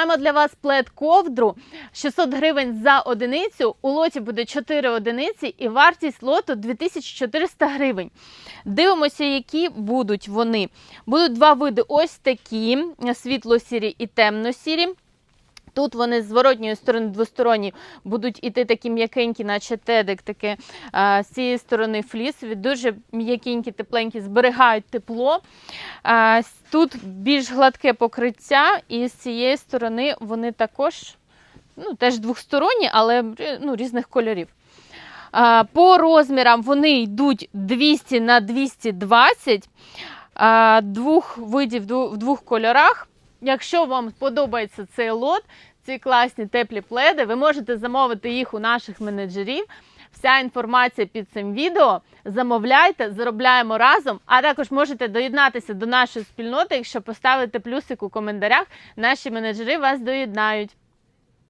Маємо для вас плед ковдру 600 гривень за одиницю. У лоті буде 4 одиниці і вартість лоту 2400 гривень. Дивимося, які будуть вони. Будуть два види: ось такі: світло-сірі і темно-сірі. Тут вони з зворотньої сторони двосторонні будуть іти такі м'якенькі, наче тедик, таке з цієї сторони флісові, дуже м'якенькі, тепленькі, зберігають тепло. Тут більш гладке покриття, і з цієї сторони вони також ну, теж двосторонні, але е, ну, різних кольорів. По розмірам вони йдуть 200 на 220 двох видів в двох кольорах. Якщо вам подобається цей лот, ці класні теплі пледи, ви можете замовити їх у наших менеджерів. Вся інформація під цим відео. Замовляйте, заробляємо разом. А також можете доєднатися до нашої спільноти, якщо поставите плюсик у коментарях. Наші менеджери вас доєднають.